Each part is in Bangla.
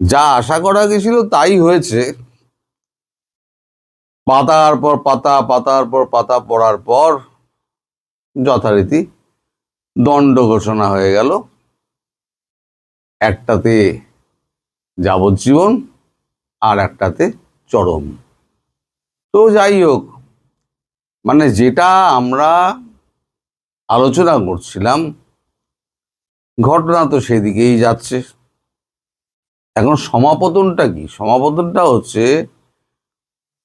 যা আশা করা গেছিল তাই হয়েছে। পাতার পর পাতা, পাতার পর পাতা পড়ার পর যথারীতি দণ্ড ঘোষণা হয়ে গেল। একটাতে যাবজ্জীবন আর একটাতে চরম। তো যাই হোক মানে যেটা আমরা আলোচনা করছিলাম, ঘটনা তো সেদিকেই যাচ্ছে। এখন সমাপতনটা কি? সমাপতনটা হচ্ছে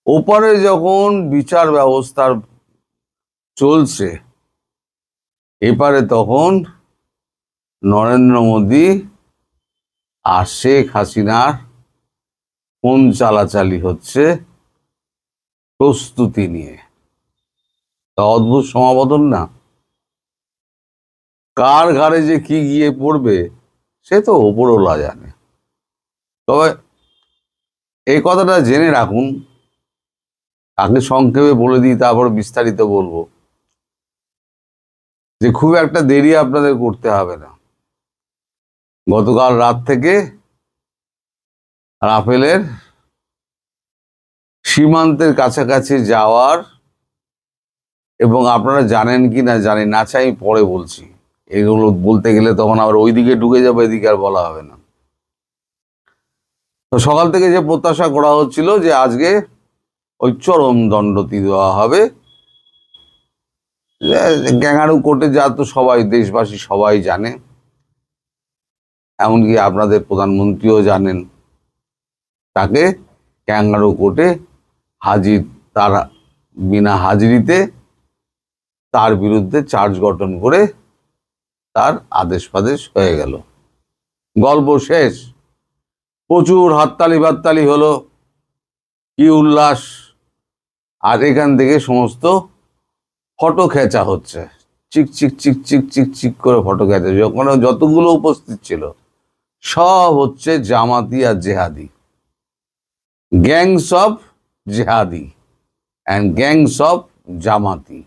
ওপারে যখন বিচার ব্যবস্থার চলছে, এপারে তখন নরেন্দ্র মোদী আর শেখ হাসিনার কোন চালাচালি হচ্ছে প্রস্তুতি নিয়ে। তা অদ্ভুত সমাপতন না? কার ঘাড়ে যে কি গিয়ে পড়বে, সে তো ওপরওয়ালা জানে। তবে এই কথাটা জেনে রাখুন। আগে সংক্ষেপে বলে দিই, তারপর বিস্তারিত বলব। যে খুব একটা দেরি আপনাদের করতে হবে না। গতকাল রাত থেকে রাফেলের সীমান্তের কাছাকাছি যাওয়ার এবং আপনারা জানেন কি না জানেন না চাই পরে বলছি। এগুলো বলতে গেলে তখন আবার ওইদিকে ঢুকে যাবে, এদিকে আর বলা হবে না। তো সকাল থেকে যে প্রত্যাশা করা হচ্ছিল যে আজকে ওই চরম দণ্ডতি দেওয়া হবে। গ্যাঙারু কোর্টে যা তো সবাই, দেশবাসী সবাই জানে। এমনকি আপনাদের প্রধানমন্ত্রীও জানেন। তাকে ক্যাঙ্গারু কোর্টে হাজির, তার বিনা হাজিরিতে তার বিরুদ্ধে চার্জ গঠন করে তার আদেশ ফাদেশ হয়ে গেল। গল্প শেষ। প্রচুর হাততালি বাততালি হলো। কি উল্লাস। আর এখান থেকে সমস্ত ফটো খেঁচা হচ্ছে। চিক চিক চিক চিক চিক চিক করে ফটো খেঁচা যখন যতগুলো উপস্থিত ছিল, সব হচ্ছে জামাতি আর জেহাদি। গ্যাংস অফ জেহাদি অ্যান্ড গ্যাংস অফ জামাতি।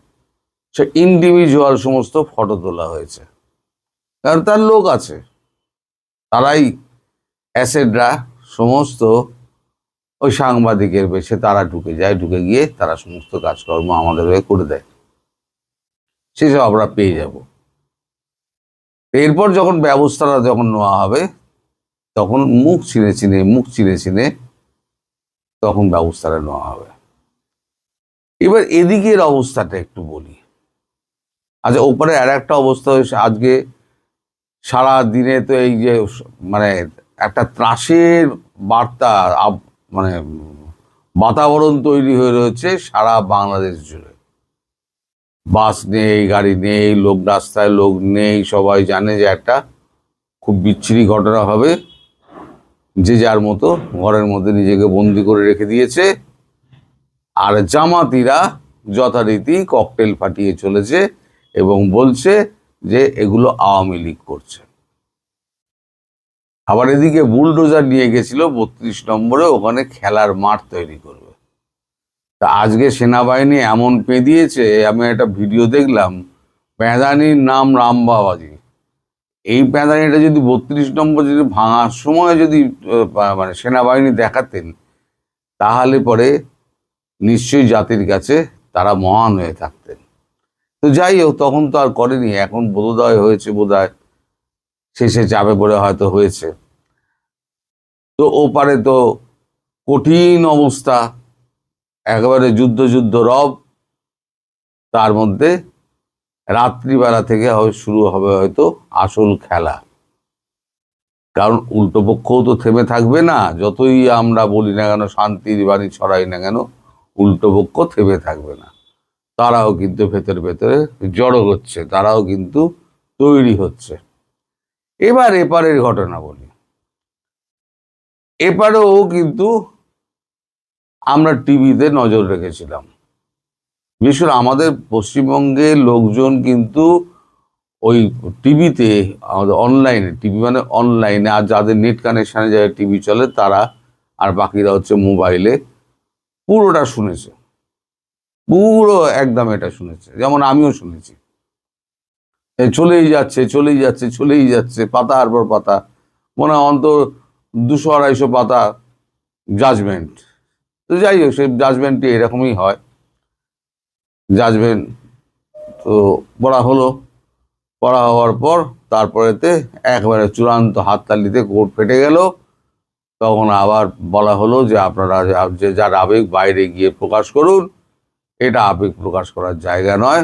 সে ইন্ডিভিজুয়াল সমস্ত ফটো তোলা হয়েছে। কারণ তার লোক আছে। তারাই অ্যাসেডরা সমস্ত ওই সাংবাদিকের বেশে তারা ঢুকে যায়, ঢুকে গিয়ে তারা সমস্ত কাজকর্ম আমাদের হয়ে করে দেয়। সেসব আমরা পেয়ে যাব। এরপর যখন ব্যবস্থাটা যখন নেওয়া হবে, তখন মুখ চিনে চিনে, মুখ চিনে চিনে তখন ব্যবস্থাটা নেওয়া হবে। এবার এদিকের অবস্থাটা একটু বলি। আচ্ছা ওপরে আর একটা অবস্থা হয়েছে, আজকে সারা দিনে তো এই যে মানে একটা ত্রাসের বার্তা মানে বাতাবরণ তৈরি হয়ে রয়েছে সারা বাংলাদেশ জুড়ে। বাস নেই, গাড়ি নেই, লোক রাস্তায় লোক নেই, সবাই জানে যে একটা খুব বিচ্ছিরি ঘটনা হবে। যে যার মতো ঘরের মধ্যে নিজেকে বন্দি করে রেখে দিয়েছে। আর জামাতিরা যথারীতি ককটেল ফাটিয়ে চলেছে এবং বলছে যে এগুলো আওয়ামী লীগ করছে। আবার এদিকে বুলডোজার নিয়ে গেছিল বত্রিশ নম্বরে, ওখানে খেলার মাঠ তৈরি করবে। তা আজকে সেনাবাহিনী এমন পেঁদিয়েছে, আমি একটা ভিডিও দেখলাম প্যাঁদানির নাম রামবাবাজি এই প্যাঁদানিটা যদি বত্রিশ নম্বর যদি ভাঙার সময় যদি মানে সেনাবাহিনী দেখাতেন, তাহলে পরে নিশ্চয়ই জাতির কাছে তারা মহান হয়ে থাকতেন। তো যাই হোক, তখন তো আর করেনি, এখন বোধোদয় হয়েছে শেষে চাপে পড়ে হয়তো হয়েছে। তো ওপারে তো কঠিন অবস্থা, একেবারে যুদ্ধ যুদ্ধ রব, তার মধ্যে রাত্রিবেলা থেকে হয় শুরু হবে হয়তো আসল খেলা। কারণ উল্টো পক্ষও তো থেমে থাকবে না, যতই আমরা বলি না কেন, শান্তির বাণী ছড়াই না কেন, উল্টো পক্ষ থেমে থাকবে না। তারাও কিন্তু ভেতরে ভেতরে জড়ো হচ্ছে, তারাও কিন্তু তৈরি হচ্ছে। এবার এপারের ঘটনা বলি। এপারেও কিন্তু আমরা টিভিতে নজর রেখেছিলাম। বিশেষ আমাদের পশ্চিমবঙ্গের লোকজন কিন্তু ওই টিভিতে, আমাদের অনলাইনে টিভি মানে অনলাইনে আর যাদের নেট কানেকশানে যাদের টিভি চলে, তারা আর বাকিরা হচ্ছে মোবাইলে পুরোটা শুনেছে। পুরো একদম এটা শুনেছে। যেমন আমিও শুনেছি। চলেই যাচ্ছে চলেই যাচ্ছে চলেই যাচ্ছে পাতার পর পাতা। মনে হয় অন্তত দুশো আড়াইশো পাতা জাজমেন্ট তো যাই হোক সেই জাজমেন্টটি এরকমই হয়। জাজমেন্ট তো পড়া হলো। পড়া হওয়ার পর তারপরেতে একবারে চূড়ান্ত হাততালিতে কোর্ট ফেটে গেল। তখন আবার বলা হলো যে আপনারা যে যার আবেগ বাইরে গিয়ে প্রকাশ করুন, এটা আবেগ প্রকাশ করার জায়গা নয়।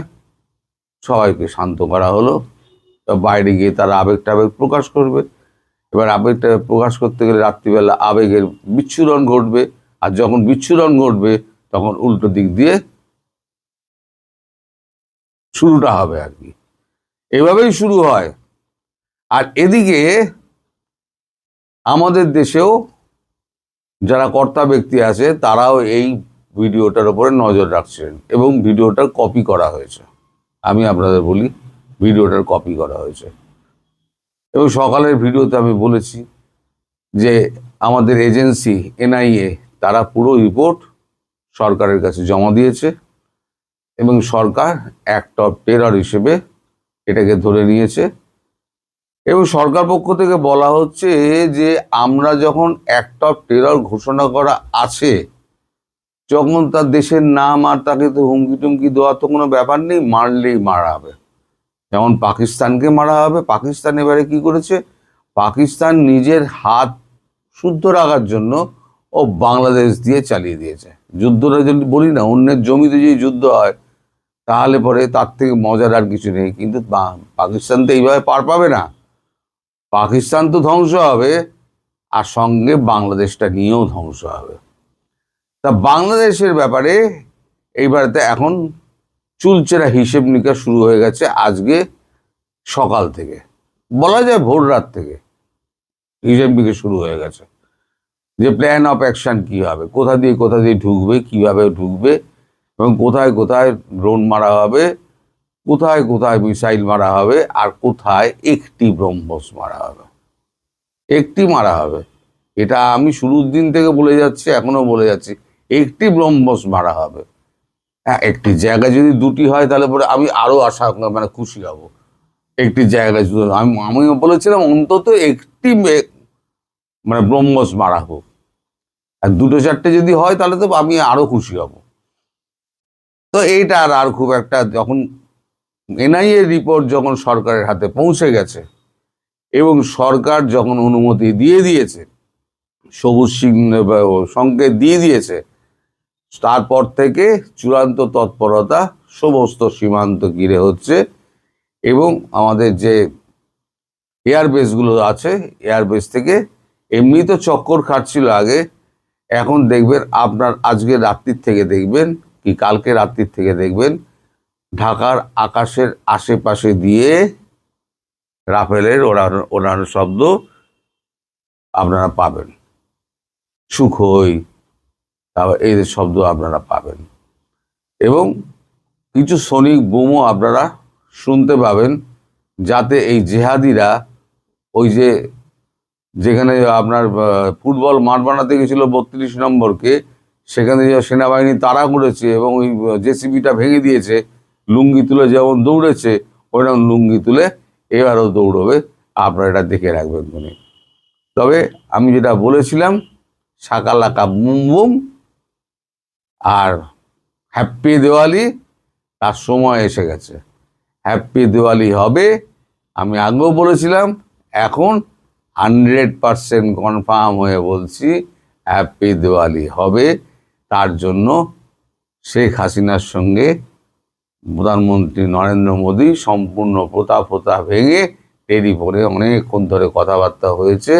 সবাইকে শান্ত করা হলো। বাইরে গিয়ে তারা আবেগ টাবেগ প্রকাশ করবে। এবার আবেগটা প্রকাশ করতে গেলে রাত্রিবেলা আবেগের বিচ্ছুরণ ঘটবে। আর যখন বিচ্ছুরণ ঘটবে, তখন উল্টো দিক দিয়ে শুরুটা হবে আর কি। এভাবেই শুরু হয়। আর এদিকে আমাদের দেশেও যারা কর্তা ব্যক্তি আছে, তারাও এই ভিডিওটার উপরে নজর রাখছেন এবং ভিডিওটার কপি করা হয়েছে। আমি আপনাদের বলি, ভিডিওটার কপি করা হয়েছে। এবং সকালের ভিডিওতে আমি বলেছি যে আমাদের এজেন্সি, এনআইএ, তারা পুরো রিপোর্ট সরকারের কাছে জমা দিয়েছে এবং সরকার অ্যাক্ট অফ টেরর হিসেবে এটাকে ধরে নিয়েছে। এবং সরকার পক্ষ থেকে বলা হচ্ছে যে আমরা যখন অ্যাক্ট অফ টেরর ঘোষণা করা আছে যখন তার দেশের নাম আর তাকে তো হুমকি টুমকি দেওয়ার তো কোনো ব্যাপার নেই, মারলেই মারা হবে। যেমন পাকিস্তানকে মারা হবে, পাকিস্তান এবারে কি করেছে? পাকিস্তান নিজের হাত শুদ্ধ রাখার জন্য ও বাংলাদেশ দিয়ে চালিয়ে দিয়েছে। যুদ্ধটা যদি বলি না, অন্যের জমিতে যদি যুদ্ধ হয়, তাহলে পরে তার থেকে মজার আর কিছু নেই। কিন্তু পাকিস্তান তো এইভাবে পার পাবে না। পাকিস্তান তো ধ্বংস হবে, আর সঙ্গে বাংলাদেশটা নিয়েও ধ্বংস হবে। তা বাংলাদেশের ব্যাপারে এইবারেতে এখন চুলচেরা হিসেব নিকাশ শুরু হয়ে গেছে আজকে সকাল থেকে। বলা যায় ভোর রাত থেকে হিসেব নিকাশ শুরু হয়ে গেছে। যে প্ল্যান অফ অ্যাকশন কী হবে, কোথা দিয়ে কোথা দিয়ে ঢুকবে, কীভাবে ঢুকবে এবং কোথায় কোথায় ড্রোন মারা হবে, কোথায় কোথায় মিসাইল মারা হবে আর কোথায় একটি ব্রহ্মস মারা হবে। একটি মারা হবে। এটা আমি শুরুর দিন থেকে বলে যাচ্ছি, এখনও বলে যাচ্ছি। একটি ব্রহ্মস মারা হবে। হ্যাঁ একটি জায়গায় যদি দুটি হয়, তাহলে পরে আমি আরও আশা মানে খুশি হব। একটি জায়গায় শুধু আমি, আমিও বলেছিলাম, অন্তত একটি মানে ব্রহ্মস মারা হোক। আর দুটো চারটে যদি হয়, তাহলে তো আমি আরও খুশি হব। তো এইটা আর আর খুব একটা, যখন এনআইএ রিপোর্ট যখন সরকারের হাতে পৌঁছে গেছে, এবং সরকার যখন অনুমতি দিয়ে দিয়েছে, সবুজ বা সংকেত দিয়ে দিয়েছে তারপর থেকে চূড়ান্ত তৎপরতা সমস্ত সীমান্ত ঘিরে হচ্ছে এবং আমাদের যে এয়ারবেসগুলো আছে, এয়ারবেস থেকে এমনি তো চক্কর খাটছিল আগে, এখন দেখবেন আপনার আজকে রাত্রির থেকে দেখবেন কি কালকে রাত্রির থেকে দেখবেন ঢাকার আকাশের আশেপাশে দিয়ে রাফেলের ওড়ানো ওড়ানো শব্দ আপনারা পাবেন। সুখই। এই শব্দ আপনারা পাবেন। এবং কিছু সনিক বোমও আপনারা শুনতে পাবেন, যাতে এই জেহাদিরা ওই যে যেখানে আপনার ফুটবল মাঠ বানাতে গেছিল বত্রিশ নম্বরকে, সেখানে যে সেনাবাহিনী তাড়া করেছে এবং ওই জেসিবিটা ভেঙে দিয়েছে, লুঙ্গি তুলে যেমন দৌড়েছে, ওইরকম লুঙ্গি তুলে এবারও দৌড়বে। আপনারা এটা দেখে রাখবেন মনে। তবে আমি যেটা বলেছিলাম সাকালাকা বুম বুম আর হ্যাপি দিওয়ালি তার সময় এসে গেছে। হ্যাপি দিওয়ালি হবে, আমি আগেও বলেছিলাম, এখন হান্ড্রেড পারসেন্ট কনফার্ম হয়ে বলছি হ্যাপি দিওয়ালি হবে। তার জন্য শেখ হাসিনার সঙ্গে প্রধানমন্ত্রী নরেন্দ্র মোদী সম্পূর্ণ প্রতা প্রতা ভেঙে টেলিফোনে অনেকক্ষণ ধরে কথাবার্তা হয়েছে,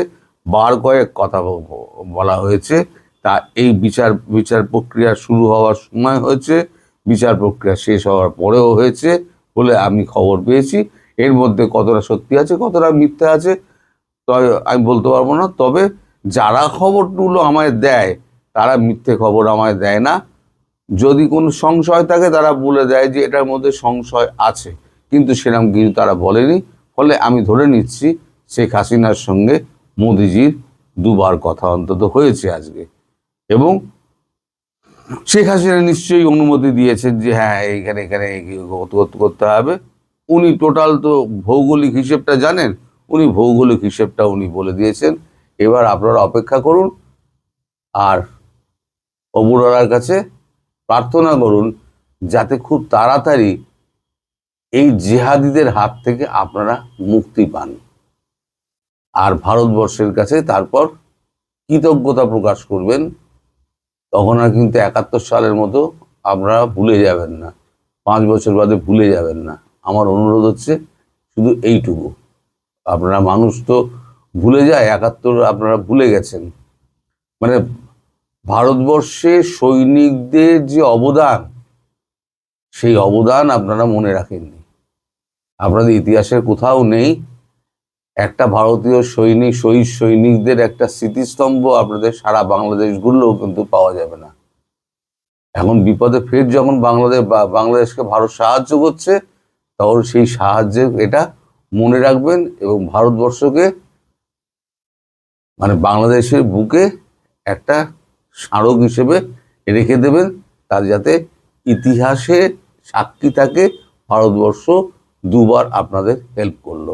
বার কয়েক কথা বলা হয়েছে। তা এই বিচার বিচার প্রক্রিয়া শুরু হওয়ার সময় হয়েছে, বিচার প্রক্রিয়া শেষ হওয়ার পরেও হয়েছে বলে আমি খবর পেয়েছি। এর মধ্যে কতটা সত্যি আছে, কতটা মিথ্যা আছে তবে আমি বলতে পারব না। তবে যারা খবরগুলো আমায় দেয়, তারা মিথ্যে খবর আমায় দেয় না। যদি কোনো সংশয় থাকে, তারা বলে দেয় যে এটার মধ্যে সংশয় আছে। কিন্তু সেরকম কিছু তারা বলেনি। ফলে আমি ধরে নিচ্ছি, শেখ হাসিনার সঙ্গে মোদিজির দুবার কথা অন্তত হয়েছে আজকে। এবং শেখ হাসিনা নিশ্চয়ই অনুমতি দিয়েছেন যে হ্যাঁ এখানে এখানে করতে হবে। উনি টোটাল তো ভৌগোলিক হিসেবটা জানেন, উনি ভৌগোলিক হিসেবটা উনি বলে দিয়েছেন। এবার আপনারা অপেক্ষা করুন আর অবুরার কাছে প্রার্থনা করুন যাতে খুব তাড়াতাড়ি এই জেহাদিদের হাত থেকে আপনারা মুক্তি পান। আর ভারতবর্ষের কাছে তারপর কৃতজ্ঞতা প্রকাশ করবেন তখন আর কিন্তু একাত্তর সালের মতো আপনারা ভুলে যাবেন না। পাঁচ বছর বাদে ভুলে যাবেন না। আমার অনুরোধ হচ্ছে শুধু এইটুকু। আপনারা মানুষ তো ভুলে যায়, একাত্তর আপনারা ভুলে গেছেন। মানে ভারতবর্ষে সৈনিকদের যে অবদান, সেই অবদান আপনারা মনে রাখেননি। আপনাদের ইতিহাসের কোথাও নেই একটা ভারতীয় সৈনিক, শহীদ সৈনিকদের একটা স্মৃতিস্তম্ভ আপনাদের সারা বাংলাদেশ ঘুরলেও কিন্তু পাওয়া যাবে না। এখন বিপদে ফের যখন বাংলাদেশ বাংলাদেশকে ভারত সাহায্য করছে, তখন সেই সাহায্যের এটা মনে রাখবেন এবং ভারতবর্ষকে মানে বাংলাদেশের বুকে একটা স্মারক হিসেবে রেখে দেবেন, তার যাতে ইতিহাসে সাক্ষী থাকে, ভারতবর্ষ দুবার আপনাদের হেল্প করল।